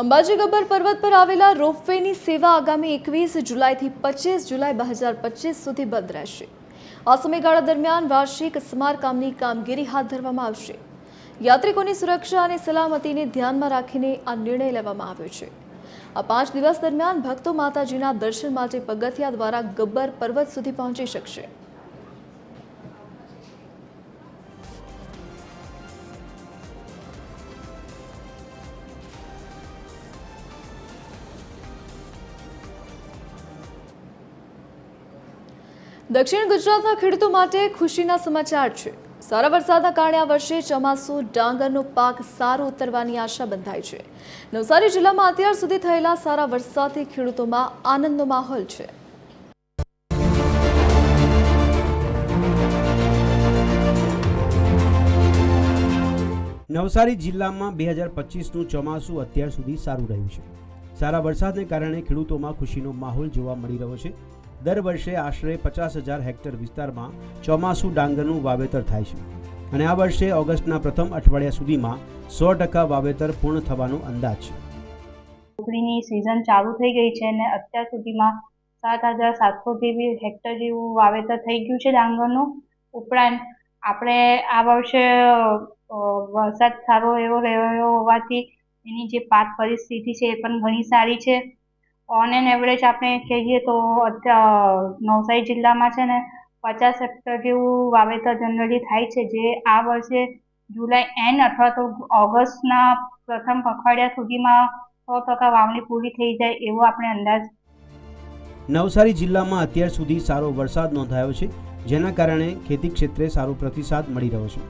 અંબાજી ગબ્બર પર્વત પર આવેલા રોપવેની સેવા આગામી એકવીસ જુલાઈથી પચીસ જુલાઈ બે હજાર પચીસ સુધી બંધ રહેશે. આ સમયગાળા દરમિયાન વાર્ષિક સ્મારકામની કામગીરી હાથ ધરવામાં આવશે. યાત્રિકોની સુરક્ષા અને સલામતીને ધ્યાનમાં રાખીને આ નિર્ણય લેવામાં આવ્યો છે. આ પાંચ દિવસ દરમિયાન ભક્તો માતાજીના દર્શન માટે પગથિયા દ્વારા ગબ્બર પર્વત સુધી પહોંચી શકશે. દક્ષિણ ગુજરાતના ખેડૂતો માટે ખુશીના સમાચાર છે. સારા વરસાદના કારણે આ વર્ષે ચોમાસું, ડાંગરનો પાક સારો ઉતરવાની આશા બંધાઈ છે. નવસારી જિલ્લામાં અત્યાર સુધી થયેલા સારા વરસાદથી ખેડૂતોમાં આનંદનો માહોલ છે. નવસારી જિલ્લામાં બે હજાર પચીસનું ચોમાસું અત્યાર સુધી સારું રહ્યું છે. સારા વરસાદને કારણે ખેડૂતોમાં ખુશીનો માહોલ જોવા મળી રહ્યો છે. દર વર્ષે આશરે પચાસ હજાર હેક્ટર વિસ્તારમાં ચોમાસું ડાંગરનું વાવેતર થાય છે. અને આ વર્ષે ઓગસ્ટના પ્રથમ અઠવાડિયા સુધીમાં સો ટકા વાવેતર પૂર્ણ થવાનો અંદાજ છે. ડુંગળીની સિઝન ચાલુ થઈ ગઈ છે અને અત્યાર સુધીમાં સાત હજાર સાતસો જેવી હેક્ટર જેવું વાવેતર થઈ ગયું છે ડાંગરનું. ઉપરાંત આપણે આ વર્ષે વરસાદ સારો એવો રહ્યો હોવાથી એની જે પાક પરિસ્થિતિ છે એ પણ ઘણી સારી છે. ઓન એન એવરેજ આપણે કહીએ તો નવસારી જિલ્લામાં છે ને પચાસ હેક્ટર જેવું વાવેતર જનરલી થાય છે, જે આ વર્ષે જુલાઈ એન્ડ અથવા તો ઓગસ્ટના પ્રથમ પખવાડિયા સુધીમાં સો ટકા વાવણી પૂરી થઈ જાય એવો આપણે અંદાજ. નવસારી જિલ્લામાં અત્યાર સુધી સારો વરસાદ નોંધાયો છે, જેના કારણે ખેતી ક્ષેત્રે સારો પ્રતિસાદ મળી રહ્યો છે.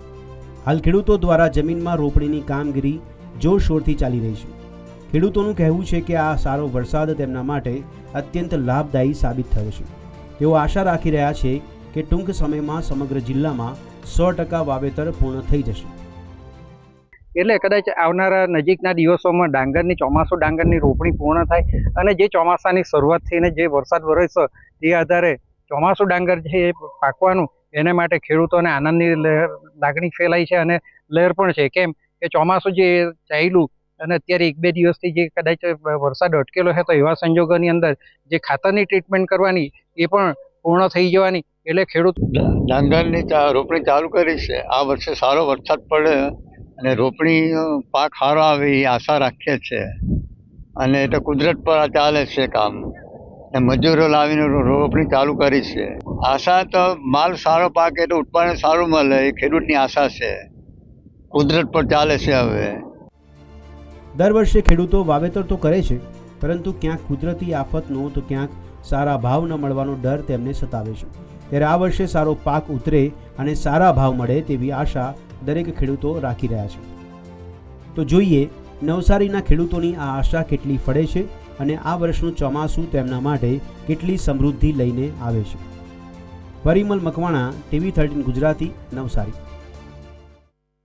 હાલ ખેડૂતો દ્વારા જમીનમાં રોપણીની કામગીરી જોરશોરથી ચાલી રહી છે. ખેડૂતોનું કહેવું છે કે આ સારો વરસાદ તેમના માટે અત્યંત લાભદાયી સાબિત થયો છે. તેઓ આશા રાખી રહ્યા છે કે ટૂંક સમયમાં સમગ્ર જિલ્લામાં સો ટકા વાવેતર પૂર્ણ થઈ જશે. એટલે કદાચ આવનારા નજીકના દિવસોમાં ડાંગરની ચોમાસું, ડાંગરની રોપણી પૂર્ણ થાય અને જે ચોમાસાની શરૂઆત થઈને જે વરસાદ વરસશે તે આધારે ચોમાસું ડાંગર છે એ પાકવાનું એને માટે ખેડૂતોને આનંદની લહેર, લાગણી ફેલાઈ છે અને લહેર પણ છે. કેમ કે ચોમાસું જે ચાલ્યું અને અત્યારે એક બે દિવસથી જે કદાચ વરસાદ અટકેલો છે, તો એવા સંજોગોની અંદર જે ખાતરની ટ્રીટમેન્ટ કરવાની એ પણ પૂર્ણ થઈ જવાની. એટલે ખેડૂત ડાંગરની રોપણી ચાલુ કરી છે. આ વર્ષે સારો વરસાદ પડે અને રોપણી પાક સારો આવે એ આશા રાખીએ છે. અને એ તો કુદરત પર આ ચાલે છે કામ. ને મજૂરો લાવીને રોપણી ચાલુ કરી છે. આશા તો માલ સારો પાકે તો ઉત્પાદન સારું મળે એ ખેડૂતની આશા છે. કુદરત પર ચાલે છે હવે. દર વર્ષે ખેડૂતો વાવેતર તો કરે છે, પરંતુ ક્યાંક કુદરતી આફતનો તો ક્યાંક સારા ભાવ ન મળવાનો ડર તેમને સતાવે છે. ત્યારે આ વર્ષે સારો પાક ઉતરે અને સારા ભાવ મળે તેવી આશા દરેક ખેડૂતો રાખી રહ્યા છે. તો જોઈએ, નવસારીના ખેડૂતોની આ આશા કેટલી ફળે છે અને આ વર્ષનું ચોમાસું તેમના માટે કેટલી સમૃદ્ધિ લઈને આવે છે. Parimal Makwana, TV thirteen Gujarati, Navsari.